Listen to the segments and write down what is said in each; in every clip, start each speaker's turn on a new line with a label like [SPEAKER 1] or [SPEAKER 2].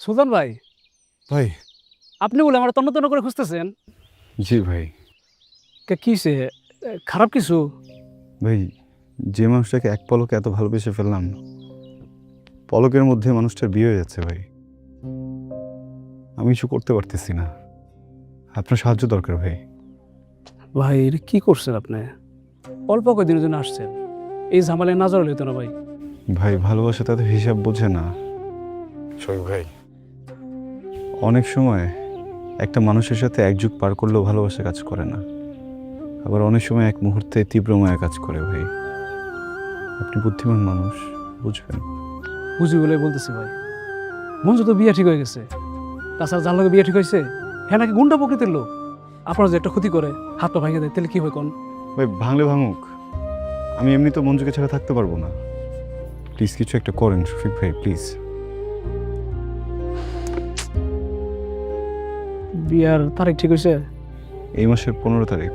[SPEAKER 1] সুজন ভাই?
[SPEAKER 2] ভাই।
[SPEAKER 1] আপনি বলে আমার তন্ন তন্ন করে খুঁজতেছেন?
[SPEAKER 2] জি ভাই।
[SPEAKER 1] কে কিসে খারাপ কিছু?
[SPEAKER 2] ভাই যে মানুষটাকে এক পলকে এত ভালোবেসে ফেললাম পলকের মধ্যে মানুষটার বিয়ে হয়ে যাচ্ছে ভাই। আমি কিছু করতে পারতেছি না। আপনার সাহায্য দরকার ভাই।
[SPEAKER 1] ভাই এটা কি করছেন আপনি? অল্প কয়েকদিনের জন্য আসছেন। এই ঝামেলায় না জড়ালে হতো না ভাই।
[SPEAKER 2] ভাই ভালোবাসা তাদের হিসাব বোঝে না। শোক ভাই অনেক সময় একটা মানুষের সাথে এক যুগ পার করলেও ভালোবাসা কাজ করে না। আবার অনেক সময় এক মুহূর্তে তীব্র মায়া কাজ করে ভাই। আপনি বুদ্ধিমান মানুষ বুঝবেন।
[SPEAKER 1] বুঝি বলে বলতেছি ভাই। মঞ্জু তো বিয়ে ঠিক হয়ে গেছে তাছাড়া যার লগে বিয়ে ঠিক হয়েছে হ্যাঁ নাকি গুন্ডা প্রকৃতির লোক? আপনার যে একটা ক্ষতি করে হাত পা ভাঙে দেয় তাহলে কি হয় কোন?
[SPEAKER 2] ভাই ভাঙলে ভাঙুক। আমি এমনি তো মঞ্জুকে ছাড়া থাকতে পারব না। প্লিজ কিছু একটা করেন শফিক ভাই প্লিজ
[SPEAKER 1] বিয়ার তারিখ ঠিক হয়েছে?
[SPEAKER 2] এই মাসের পনেরো তারিখ।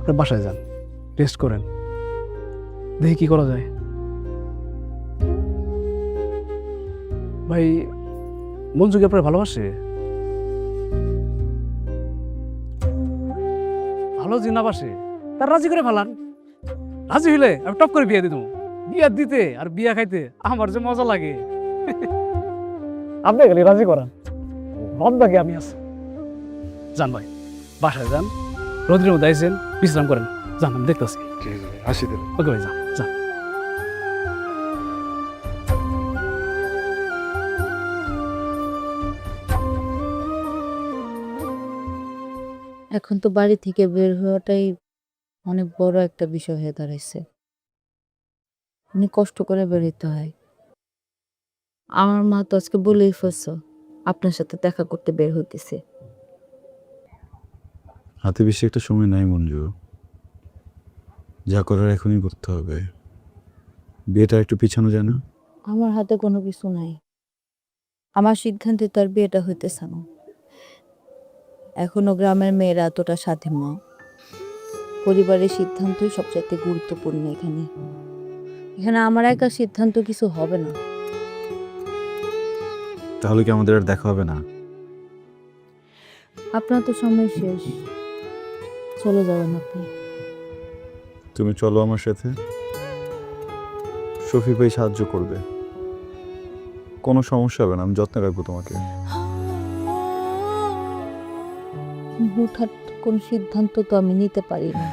[SPEAKER 1] আপনি বাসায় যান রেস্ট করেন। দেখি কি করা যায়। ভাই মঞ্জু কি আপনার ভালোবাসে? ভালো যে না বাসে তার রাজি করে ফেলান। রাজি হইলে আমি টপ করে বিয়ে দিত বিয়া দিতে আর বিয়া খাইতে আমার যে মজা লাগে। আপনি খালি রাজি করান। বাদ বাকি আমি আছি। যান ভাই বাসায় যান। রোদ্রের মধ্যে আইসেন বিশ্রাম করেন। যান আমি দেখতেছি।
[SPEAKER 2] ঠিক আছে ভাই আসি
[SPEAKER 1] ওকে ভাই যান যান
[SPEAKER 3] এখন তো বাড়ি থেকে বের হওয়াটাই অনেক বড় একটা বিষয় হয়ে দাঁড়াইছে। অনেক কষ্ট করে বেরোতে হয়। আমার মা তো আজকে বলেই ফেলছ আপনার সাথে দেখা করতে বের হইতেছে।
[SPEAKER 2] হাতে বেশি একটা সময় নাই মঞ্জু। যা করার এখনই করতে হবে। বিয়েটা একটু পিছানো যায় না?
[SPEAKER 3] আমার হাতে কোনো কিছু নাই। আমার সিদ্ধান্তে তার বিয়েটা হইতেছে না। এখনও গ্রামের মেয়েরা এতটা স্বাধীন না পরিবারের সিদ্ধান্তই সবচাইতে গুরুত্বপূর্ণ এখানে। এখানে আমার একা সিদ্ধান্ত কিছু হবে না।
[SPEAKER 2] তাহলে কি আমাদের আর দেখা হবে না?
[SPEAKER 3] আপনার তো সময় শেষ। চলে যাবেন আপনি।
[SPEAKER 2] তুমি চলো আমার সাথে। শফিক ভাই সাহায্য করবে। কোনো সমস্যা হবে না আমি যত্নে রাখব তোমাকে।
[SPEAKER 3] হুটহাট কোন সিদ্ধান্ত তো আমি নিতে পারি না।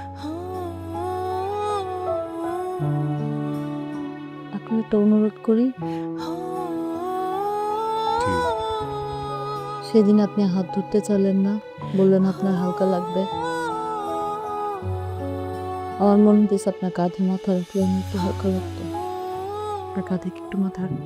[SPEAKER 3] এখন একটা অনুরোধ করি। সেদিন আপনি হাত ধরতে চাইলেন না, বললেন আপনার হালকা লাগবে। আমার মনে হচ্ছে আপনার কাঁধে মাথা রাখলে আমি একটু হালকা লাগতো। আপনার কাঁধে একটু মাথা রাখব।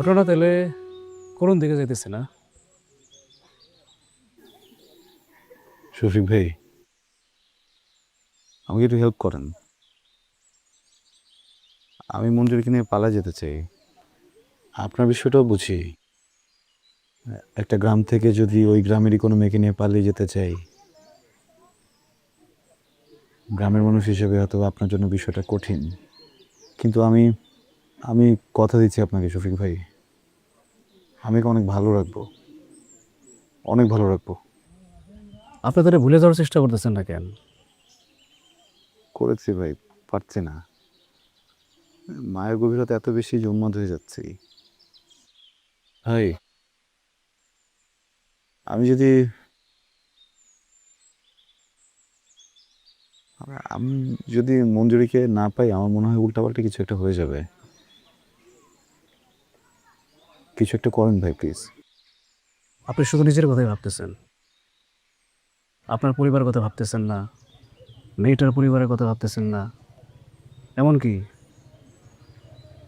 [SPEAKER 1] ঘটনা তাহলে করুন দিকে যাইতেছে না।
[SPEAKER 2] শফিক ভাই, আমাকে একটু হেল্প করেন। আমি মঞ্জুরিকে নিয়ে পালা যেতে চাই। আপনার বিষয়টাও বুঝি। একটা গ্রাম থেকে যদি ওই গ্রামেরই কোনো মেয়েকে নিয়ে পালিয়ে যেতে চাই, গ্রামের মানুষ হিসেবে হয়তো আপনার জন্য বিষয়টা কঠিন। কিন্তু আমি আমি কথা দিচ্ছি আপনাকে শফিক ভাই। আমি ওকে অনেক ভালো রাখব? অনেক ভালো রাখব।
[SPEAKER 1] আপনি তারা ভুলে যাওয়ার চেষ্টা করতেছেন না কেন?
[SPEAKER 2] করেছি ভাই পারছি না। মায়ের গভীরতা এত বেশি উন্মাদ হয়ে যাচ্ছি। ভাই। আমি যদি আমি যদি মঞ্জুরিকে না পাই আমার মনে হয় উল্টাপাল্টা কিছু একটা হয়ে যাবে। কিছু একটা করেন ভাই প্লিজ
[SPEAKER 1] আপনি শুধু নিজের কথাই ভাবতেছেন। আপনার পরিবারের কথা ভাবতেছেন না। মেয়েটার পরিবারের কথা ভাবতেছেন না। এমনকি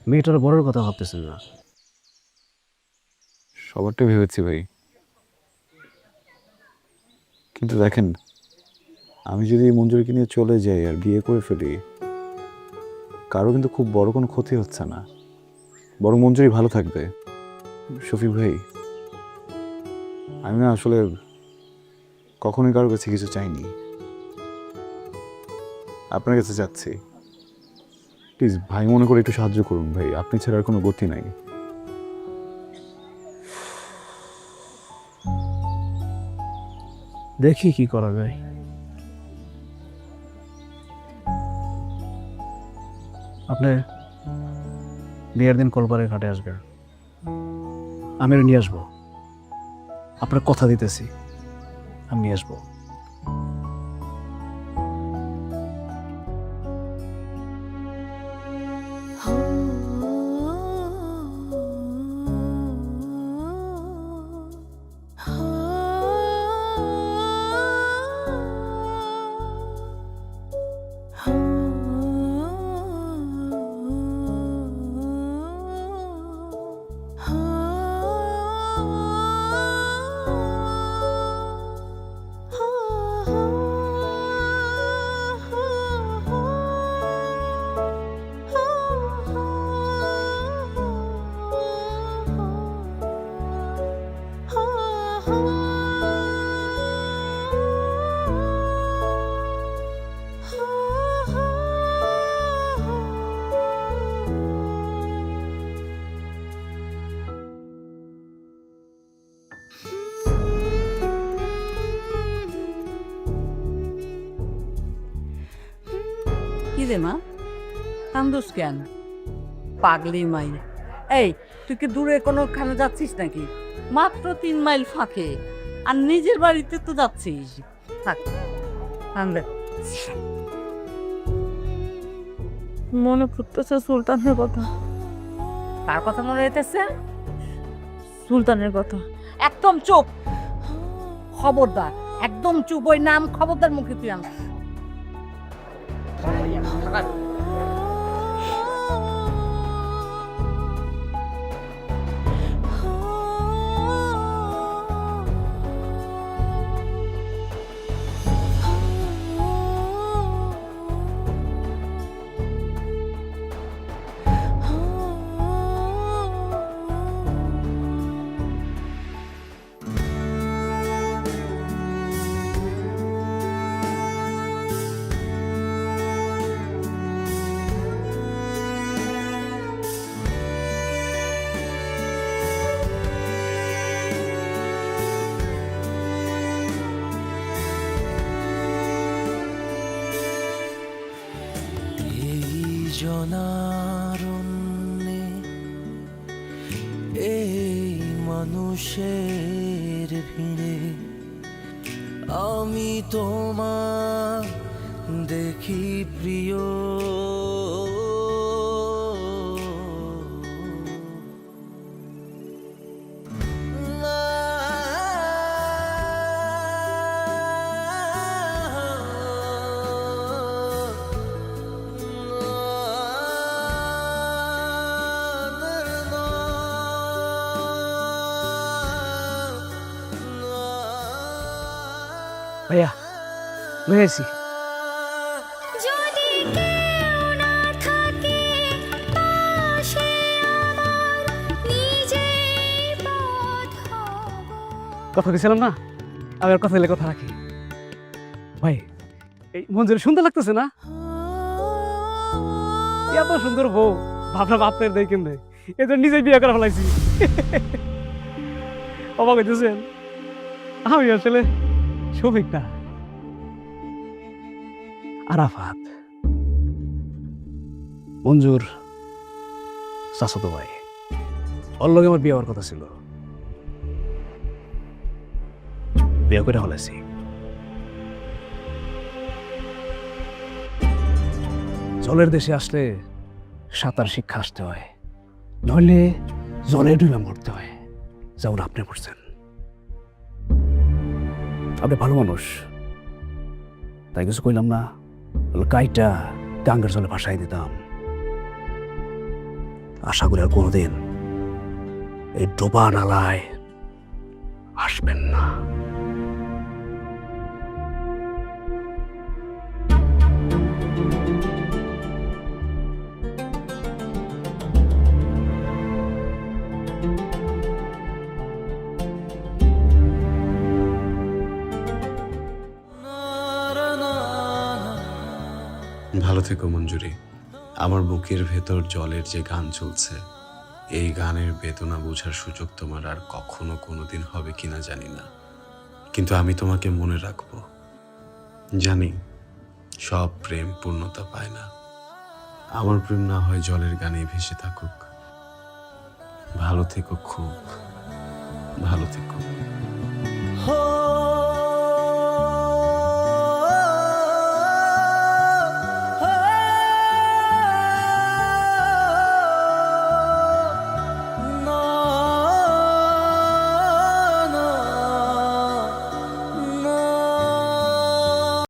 [SPEAKER 1] মেয়েটার বড়ের কথা ভাবতেছেন না।
[SPEAKER 2] সবারটা ভেবেছি ভাই। কিন্তু দেখেন আমি যদি মঞ্জুরিকে নিয়ে চলে যাই আর বিয়ে করে ফেলি কারও কিন্তু খুব বড় কোনো ক্ষতি হচ্ছে না। বরং মঞ্জুরি ভালো থাকবে। শফিক ভাই, আমি না আসলে কখনোই কারোর কাছে কিছু চাইনি। আপনার কাছে যাচ্ছি। প্লিজ ভাই, মনে করে একটু সাহায্য করুন ভাই, আপনি ছাড়া আর কোনো গতি নাই।
[SPEAKER 1] দেখি কি করা যায়। আপনি বিয়ের দিন কলপারে ঘাটে আসবেন। আমি নিয়ে আসব। আপনার কথা দিতেছি আমি নিয়ে আসব।
[SPEAKER 4] রে মা? কান্দোস কেন? পাগলি মাই এই তুই কি দূরে কোনোখানে যাচ্ছিস নাকি? মাত্র তিন মাইল ফাঁকে। আর নিজের বাড়িতে তো যাচ্ছিস। থাক কান্দে
[SPEAKER 3] মনে পড়তেছে সুলতানের কথা।
[SPEAKER 4] কার কথা মনে হইতেছে
[SPEAKER 3] সুলতানের কথা।
[SPEAKER 4] একদম চুপ। খবরদার একদম চুপ। ওই নাম খবরদার মুখে তুই আন
[SPEAKER 5] এই আমি তোমার দেখি প্রিয়।
[SPEAKER 1] ভাইয়া লয়ে আসি
[SPEAKER 6] যদি কেউ না থাকে পাশে আমার নিজেই পথ হব।
[SPEAKER 1] কথা দিয়েছিলাম না? আমি আর কথা দিলে কথা রাখি। ভাই এই মঞ্জুরি সুন্দর লাগতেছে না? এত সুন্দর বউ ভাবনা বাপের দেয় কেমনে? এদের নিজে বিয়ে করে ফেলাইছি। অবাক হইতেছেন? আমি আসলে শফিক না আরাফাত। মঞ্জুর চাচাতো ভাই, ওর আমার বিয়ে হওয়ার কথা ছিল। বিয়ে করে ফেলেছি জলের দেশে আসলে সাঁতার শিক্ষা আসতে হয়, নইলে জলে ডুবে মরতে হয়, যেমন আপনি পড়ছেন আপনি ভালো মানুষ। তাই কিছু কইলাম না। কাইটা গাঙ্গের জলে ভাসাই দিতাম। আশা করি আর কোনোদিন এই ডোবা নালায় আসবেন না।
[SPEAKER 2] থেকো, মঞ্জুরি। আমার বুকের ভেতর জলের যে গান চলছে, এই গানের বেদনা বোঝার সুযোগ তোমার আর কখনো কোনো দিন হবে কিনা জানি না। কিন্তু আমি তোমাকে মনে রাখব। জানি, সব প্রেম পূর্ণতা পায় না। আমার প্রেম না হয় জলের গানে ভেসে থাকুক। ভালো থেকো খুব, ভালো থেকো।